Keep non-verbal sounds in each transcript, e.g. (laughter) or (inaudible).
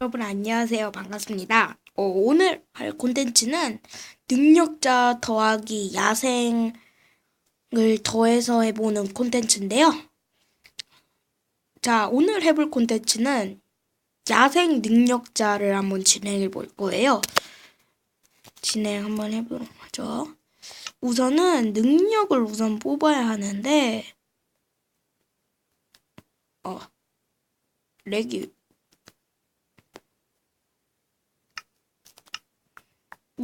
여러분 안녕하세요. 반갑습니다. 어, 오늘 할 콘텐츠는 능력자 더하기 야생을 더해서 해보는 콘텐츠인데요. 자, 오늘 해볼 콘텐츠는 야생 능력자를 한번 진행해 볼 거예요. 진행 한번 해보도록 하죠. 우선은 능력을 우선 뽑아야 하는데, 어, 렉이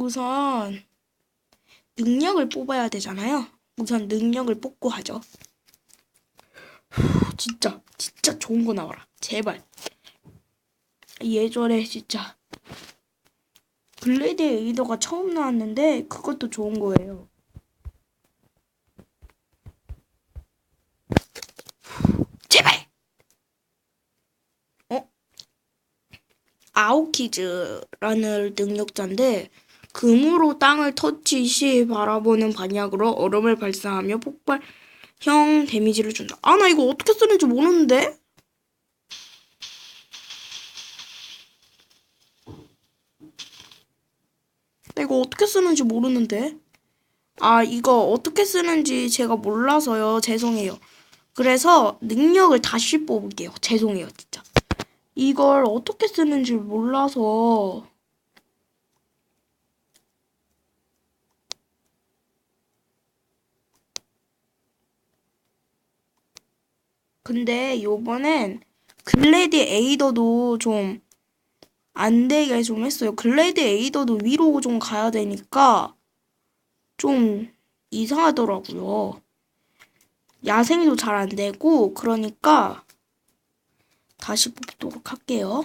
우선 능력을 뽑아야 되잖아요. 우선 능력을 뽑고 하죠. 후, 진짜 진짜 좋은 거 나와라. 제발. 예전에 진짜 블레이드 에이더가 처음 나왔는데 그것도 좋은 거예요. 후, 제발. 어? 아오키즈라는 능력자인데 금으로 땅을 터치 시 바라보는 반약으로 얼음을 발사하며 폭발형 데미지를 준다. 아, 나 이거 어떻게 쓰는지 모르는데? 나 이거 어떻게 쓰는지 모르는데? 아, 이거 어떻게 쓰는지 제가 몰라서요. 죄송해요. 그래서 능력을 다시 뽑을게요. 죄송해요, 진짜. 이걸 어떻게 쓰는지 몰라서. 근데 요번엔 글래디 에이더도 좀 안 되게 좀 했어요. 글래디 에이더도 위로 좀 가야 되니까 좀 이상하더라고요. 야생도 잘 안 되고 그러니까 다시 뽑도록 할게요.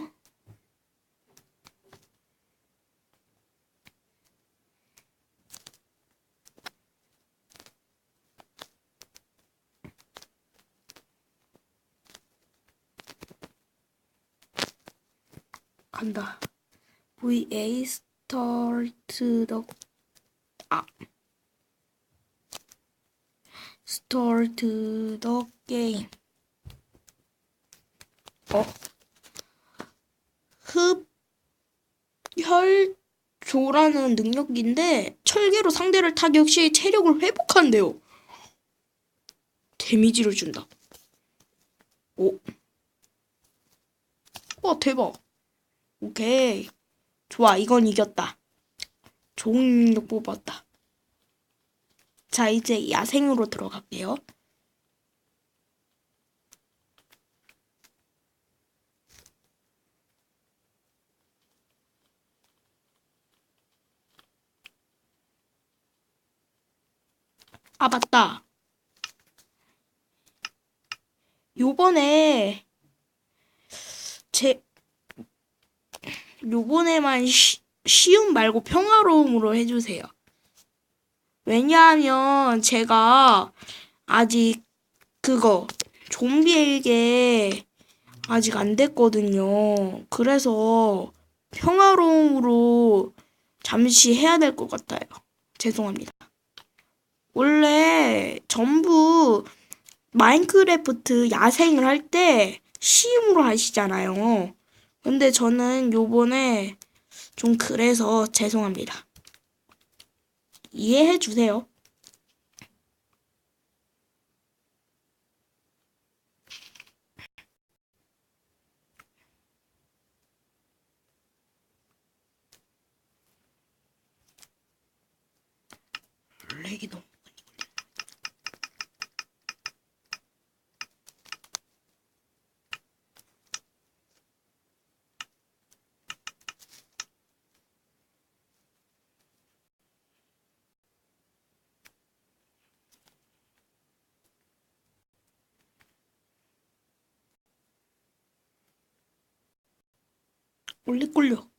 간다. VA the 아 the game. 어 흡혈조라는 능력인데 철계로 상대를 타격 시 체력을 회복한대요. 데미지를 준다. 오. 와 대박. 오케이. 좋아, 이건 이겼다. 좋은 능력 뽑았다. 자, 이제 야생으로 들어갈게요. 아, 맞다. 요번에 제 요번에만 쉬, 쉬움 말고 평화로움으로 해주세요. 왜냐하면 제가 아직 그거 좀비에게 아직 안 됐거든요. 그래서 평화로움으로 잠시 해야 될 것 같아요. 죄송합니다. 원래 전부 마인크래프트 야생을 할 때 쉬움으로 하시잖아요. 근데 저는 요번에 좀 그래서 죄송합니다. 이해해 주세요. 렉이 너무 올리꼴려.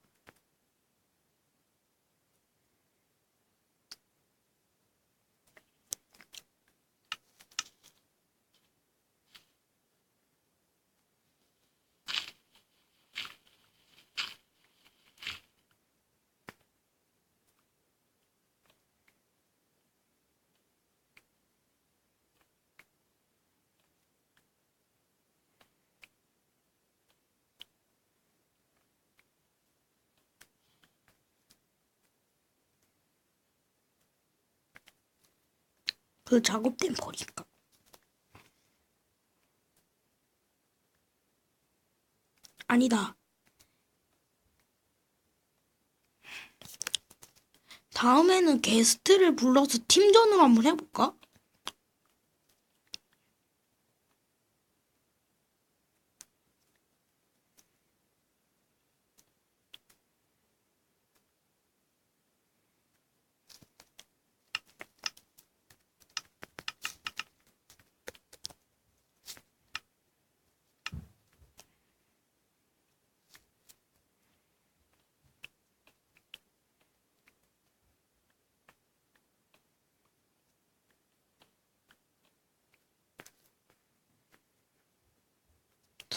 그 작업된 벌이니까. 아니다. 다음에는 게스트를 불러서 팀전으로 한번 해볼까?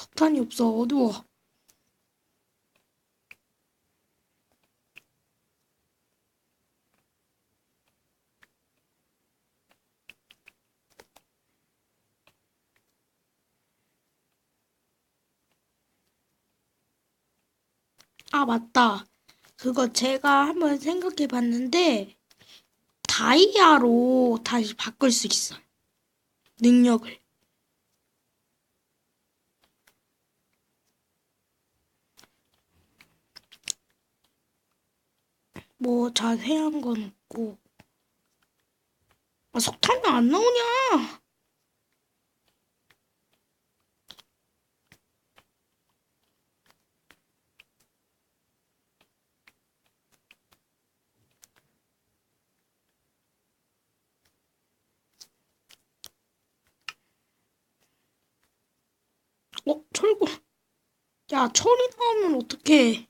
석탄이 없어 어두워. 아 맞다. 그거 제가 한번 생각해 봤는데 다이아로 다시 바꿀 수 있어요. 능력을. 뭐 자세한 건 없고. 아, 석탄이 안 나오냐? 어, 철구. 야, 철이 나오면 어떡해.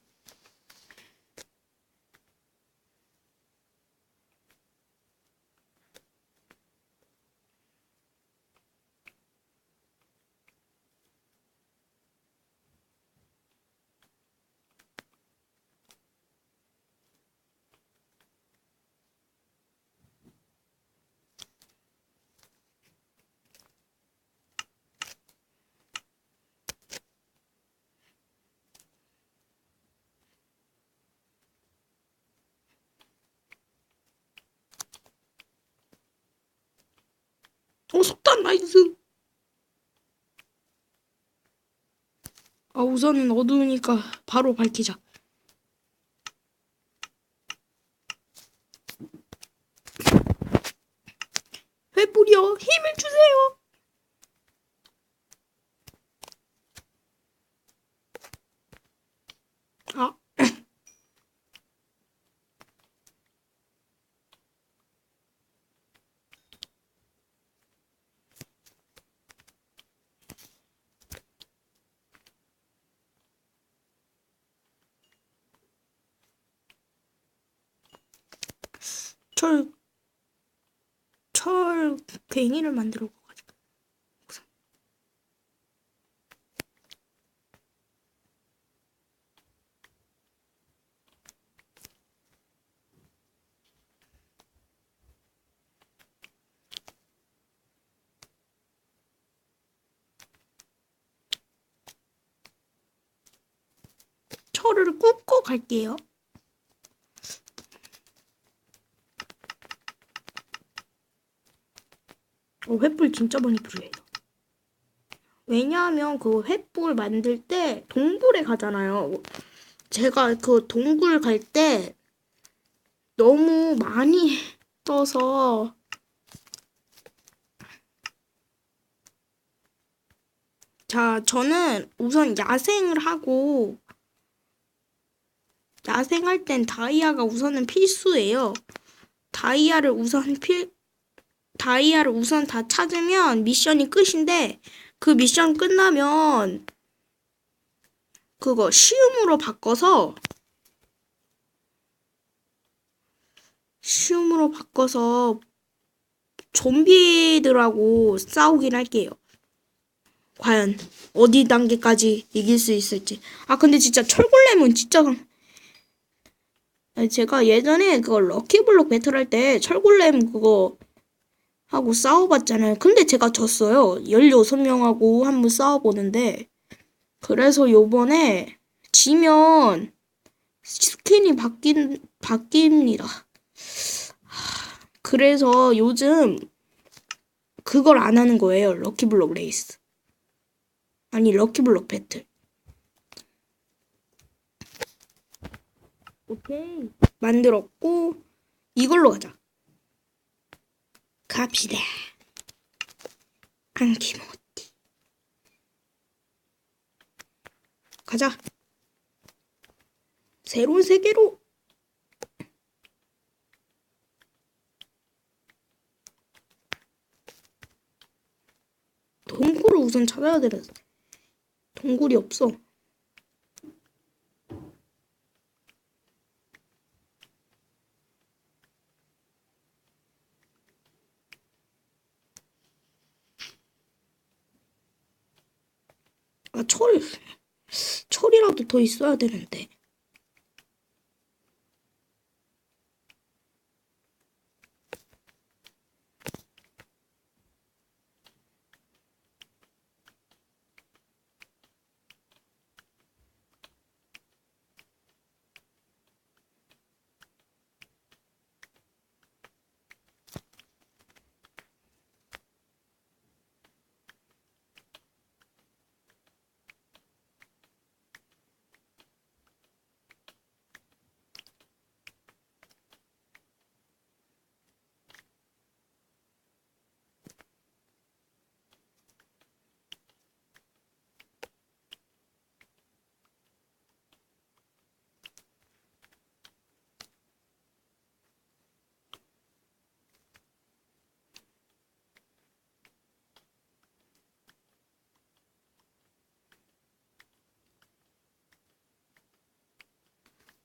어, 석탄 나이스. 아, 우선은 어두우니까 바로 밝히자. 횃불이여, 힘을 주세요. 아, 철, 철 괭이를 만들어 가지고. 철을 굽고 갈게요. 어, 횃불 진짜 많이 필요해요. 왜냐하면 그 횃불 만들 때 동굴에 가잖아요. 제가 그 동굴 갈 때 너무 많이 (laughs) 떠서 자, 저는 우선 야생을 하고 야생할 땐 다이아가 우선은 필수예요. 다이아를 우선 필 다이아를 우선 다 찾으면 미션이 끝인데 그 미션 끝나면 그거 쉬움으로 바꿔서 쉬움으로 바꿔서 좀비들하고 싸우긴 할게요. 과연 어디 단계까지 이길 수 있을지. 아 근데 진짜 철골렘은 진짜 제가 예전에 그거 럭키블록 배틀 할 때 철골렘 그거 하고 싸워봤잖아요. 근데 제가 졌어요. 16명하고 한 번 싸워보는데. 그래서 요번에 지면 스킨이 바뀐, 바뀝니다. 하, 그래서 요즘 그걸 안 하는 거예요. 럭키블럭 레이스. 아니, 럭키블럭 배틀. 오케이. 만들었고, 이걸로 가자. 갑시다. 안키모티. 가자. 새로운 세계로. 동굴을 우선 찾아야 되는데. 동굴이 없어. 아, 철, 철이라도 더 있어야 되는데.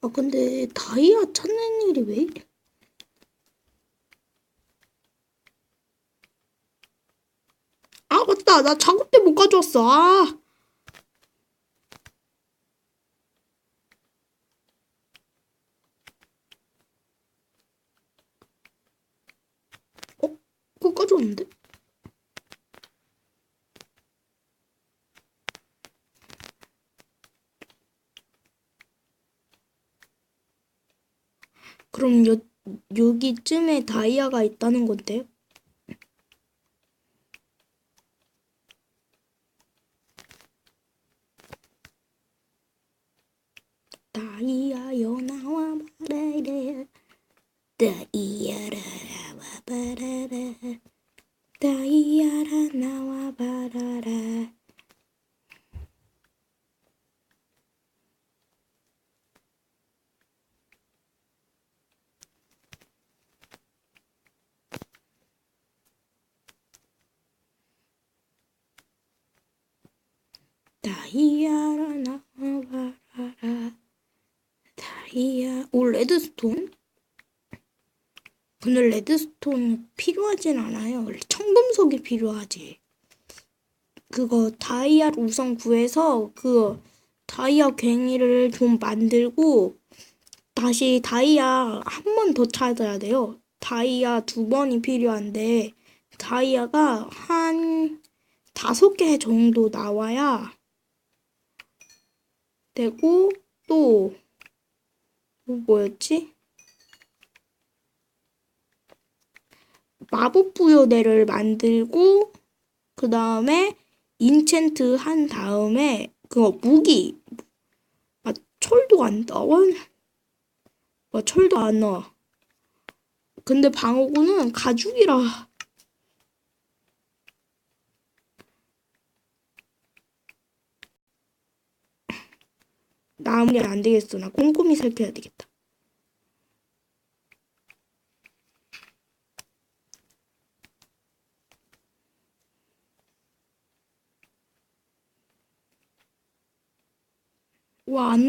아, 근데 다이아 찾는 일이 왜 이래? 아, 맞다. 나 작업대 못 가져왔어. 아. 어? 그거 가져왔는데? 그럼 여, 여기쯤에 다이아가 있다는 건데요? 다이아여 나와 바라라 다이아라 나와 바라라 다이아라 나와 바라라 다이아라 나와 바라라 다이아 오 레드스톤? 근데 레드스톤 필요하진 않아요. 청금속이 필요하지. 그거 다이아를 우선 구해서 그 다이아 괭이를 좀 만들고 다시 다이아 한 번 더 찾아야 돼요. 다이아 두 번이 필요한데 다이아가 한 다섯 개 정도 나와야 되고 또 뭐였지? 마법 부여대를 만들고 그 다음에 인챈트 한 다음에 그거 무기. 아 철도 안 나와? 아 철도 안 나와. 근데 방어구는 가죽이라. 나무리 안 되겠어. 나 꼼꼼히 살펴야 되겠다 와안 나와